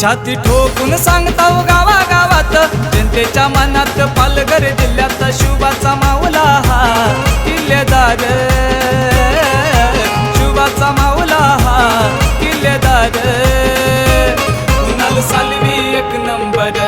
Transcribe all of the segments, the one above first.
छाती ठोकून सांगताव गावा गावात जनतेच्या मनात पालघर जिल्ह्यात शुभाचा माऊला हा. किल्लेदार शुभाचा माऊला हा. किल्लेदार कुणाल सालवी एक नंबर.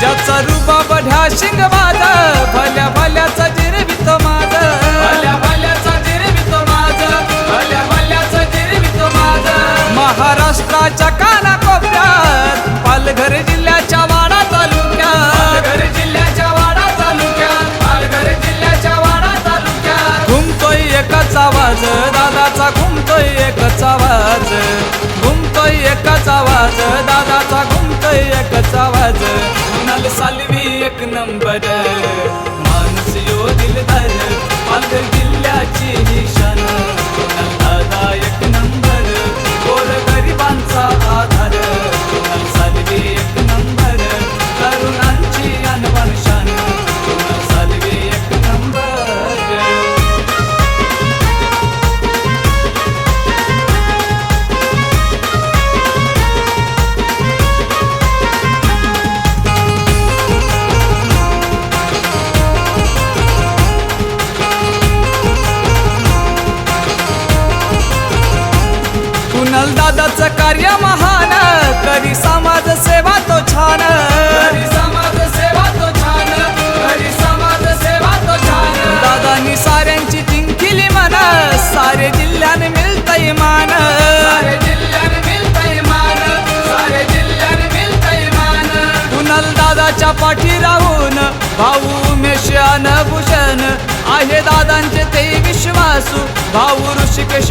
ज्याचा रुबा बढ्या शिंग माझ भल्या भल्याचा जिरवितो माझ. भल्या भल्याचा जिरवितो माझ भल्या भल्याचा जिरवितो माझ. महाराष्ट्राच्या काना कोपऱ्यात पालघर जिल्ह्याच्या वाडा तालुक्यात. पालघर जिल्ह्याच्या वाडा तालुक्यात पालघर जिल्ह्याच्या वाडा तालुक्यात. घुमतोय एकच आवाज दादाचा घुमतोय एकच आवाज. घुमतोय एकच आवाज दादाचा घुमतोय एकच आवाज. कुणाल सालवी एक नंबर. माणूस यो दिलदार कार्य महान करी समाज सेवा तो छान. करी समाज सेवा तो छान. करी समाज सेवा तो छान. दादानी साऱ्यांची जिंकिली मन. सारे जिल्ह्याने मिळतय मान. दादाच्या पाठी राहून भाऊ उमेश अन भूषण. आहे दादांचे ते विश्वासू. भाऊ ऋषिकेश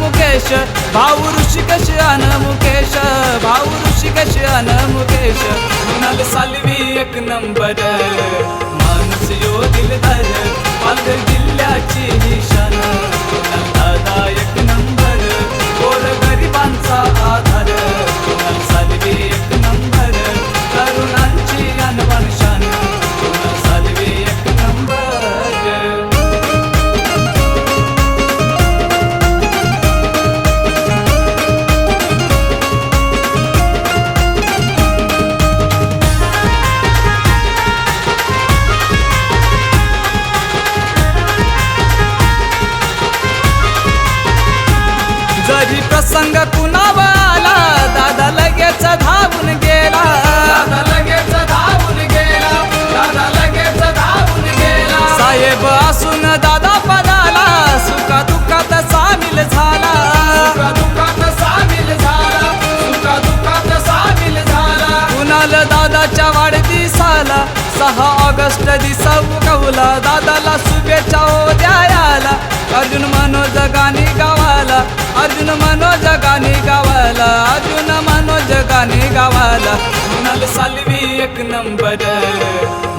मुकेश. भाऊ ऋषिकेश अन मुकेश? भाऊ ऋषिकेश अन मुकेश? कुणाल सालवी एक नंबर. माणूस यो दिलदार प्रसंग कुणावा आला दादा लगेच धावून गेला. दादा लगेच धावून गेला. दादा लगेच धावून गेला. साहेब असून दादा पदाला सुखा दुःखात सामील झाला. सुखा दुःखात सामील झाला. सुखा दुःखात सामील झाला. कुणाल दादाच्या वाढदिवसाला सहा ऑगस्ट दिसा उगवला दादाला शुभेच्छा हो द्यायला. अर्जुन मनोज गाणी गावाला. अर्जुन मनोज गाणी गावाला अजून मनोज गाणी गावाला कुणाल सालवी एक नंबर